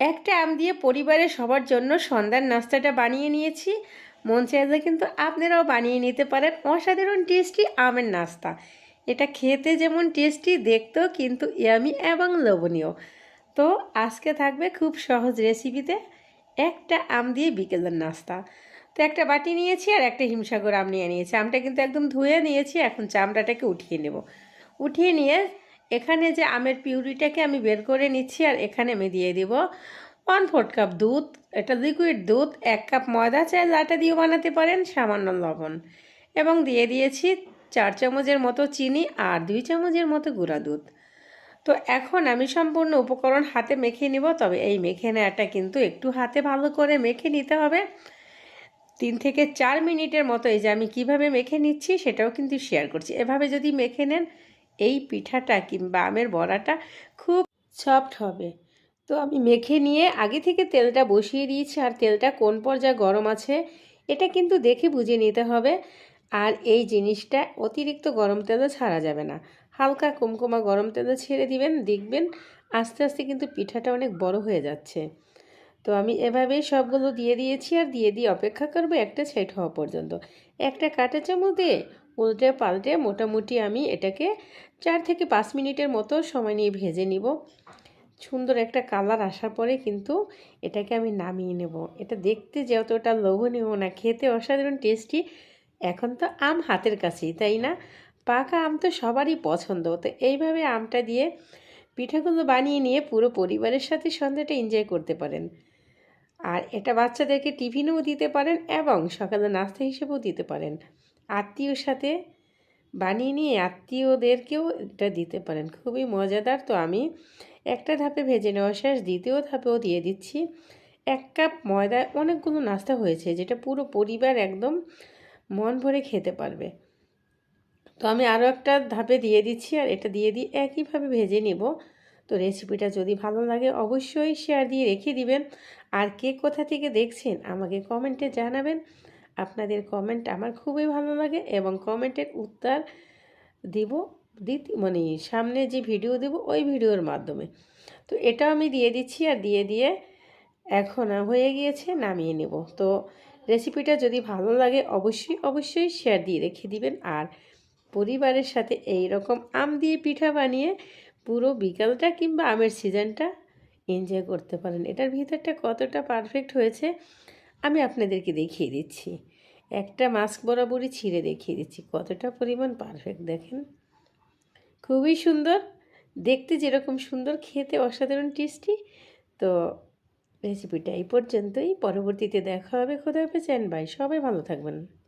একটা আম দিয়ে পরিবারের সবার জন্য সন্ধ্যার নাস্তাটা বানিয়ে নিয়েছি। মন চাইলে কিন্তু আপনারাও বানিয়ে নিতে পারেন। অসাধারণ টেস্টি আমের নাস্তা। এটা খেতে যেমন টেস্টি, দেখতেও কিন্তু ইয়ামি এবং লোভনীয়। তো আজকে থাকবে খুব সহজ রেসিপিতে একটা আম দিয়ে বিকেলের নাস্তা। তো একটা বাটি নিয়েছি আর একটা হিমসাগর আম নিয়ে নিয়েছি। আমটা কিন্তু একদম ধুয়ে নিয়েছি, এখন চামড়াটাকে উঠিয়ে নেব। উঠিয়ে নিয়ে এখানে যে আমের পিউরিটাকে আমি বের করে নিচ্ছি আর এখানে আমি দিয়ে দিব ওয়ান ফোর্থ কাপ দুধ, এটা লিকুইড দুধ, এক কাপ ময়দা চাইলে আটা দিয়েও বানাতে পারেন, সামান্য লবণ। এবং দিয়ে দিয়েছি চার চামচের মতো চিনি আর দুই চামচের মতো গুঁড়া দুধ। তো এখন আমি সম্পূর্ণ উপকরণ হাতে মেখে নিব, তবে এই মেখে নেওয়াটা কিন্তু একটু হাতে ভালো করে মেখে নিতে হবে। তিন থেকে চার মিনিটের মতো এই যে আমি কীভাবে মেখে নিচ্ছি সেটাও কিন্তু শেয়ার করছি। এভাবে যদি মেখে নেন এই পিঠাটা কিংবা আমের বড়াটা খুব সফট হবে। তো আমি মেখে নিয়ে আগে থেকে তেলটা বসিয়ে দিয়েছি আর তেলটা কোন পর্যায়ে গরম আছে এটা কিন্তু দেখে বুঝে নিতে হবে। আর এই জিনিসটা অতিরিক্ত গরম তেলে ছাড়া যাবে না। হালকা কুমকুমা গরম তেলে ছেড়ে দিবেন, দেখবেন আস্তে আস্তে কিন্তু পিঠাটা অনেক বড় হয়ে যাচ্ছে। তো আমি এভাবেই সবগুলো দিয়ে দিয়েছি আর দিয়ে দিয়ে অপেক্ষা করব একটা সেট হওয়া পর্যন্ত। একটা কাঁটা চামচ দিয়ে উল্টে পাল্টে মোটামুটি আমি এটাকে চার থেকে পাঁচ মিনিটের মতো সময় নিয়ে ভেজে নিব। সুন্দর একটা কালার আসার পরে কিন্তু এটাকে আমি নামিয়ে নেব। এটা দেখতে যতটা লোভনীয় না, খেতে অসাধারণ টেস্টি এখন তো আম হাতের কাছেই, তাই না? পাকা আম তো সবারই পছন্দ। তো এইভাবে আমটা দিয়ে পিঠাগুলো বানিয়ে নিয়ে পুরো পরিবারের সাথে সন্ধ্যাটা এনজয় করতে পারেন। আর এটা বাচ্চাদেরকে টিফিনেও দিতে পারেন এবং সকালে নাস্তা হিসেবেও দিতে পারেন। আত্মীয়র সাথে বানিয়ে নিয়ে আত্মীয়দেরকেও এটা দিতে পারেন। খুবই মজাদার। তো আমি একটা ধাপে ভেজে নেওয়া শেষ, দ্বিতীয় ধাপেও দিয়ে দিচ্ছি। এক কাপ ময়দা, অনেকগুলো নাস্তা হয়েছে যেটা পুরো পরিবার একদম মন ভরে খেতে পারবে। তো আমি আরও একটা ধাপে দিয়ে দিচ্ছি আর এটা দিয়ে দিয়ে একইভাবে ভেজে নেব। তো রেসিপিটা যদি ভালো লাগে অবশ্যই শেয়ার দিয়ে রেখে দিবেন। আর কে কোথা থেকে দেখছেন আমাকে কমেন্টে জানাবেন। আপনাদের কমেন্ট আমার খুবই ভালো লাগে এবং কমেন্টের উত্তর দিব, দিতে মানে সামনে যে ভিডিও দেব, ওই ভিডিওর মাধ্যমে। তো এটাও আমি দিয়ে দিচ্ছি আর দিয়ে দিয়ে এখন হয়ে গিয়েছে, নামিয়ে নেব। তো রেসিপিটা যদি ভালো লাগে, অবশ্যই অবশ্যই শেয়ার দিয়ে রেখে দিবেন। আর পরিবারের সাথে এই রকম আম দিয়ে পিঠা বানিয়ে পুরো বিকালটা কিংবা আমের সিজনটা এনজয় করতে পারেন। এটার ভিতরটা কতটা পারফেক্ট হয়েছে আমি আপনাদেরকে দেখিয়ে দিচ্ছি। একটা মাস্ক বরাবরই ছিঁড়ে দেখিয়ে দিচ্ছি। কতটা পরিমাণ পারফেক্ট দেখেন। খুবই সুন্দর। দেখতে যেরকম সুন্দর, খেতে অসাধারণ টেস্টি তো রেসিপিটা এই পর্যন্তই। পরবর্তীতে দেখা হবে। খোদা পেছেন বাই সবাই ভালো থাকবেন।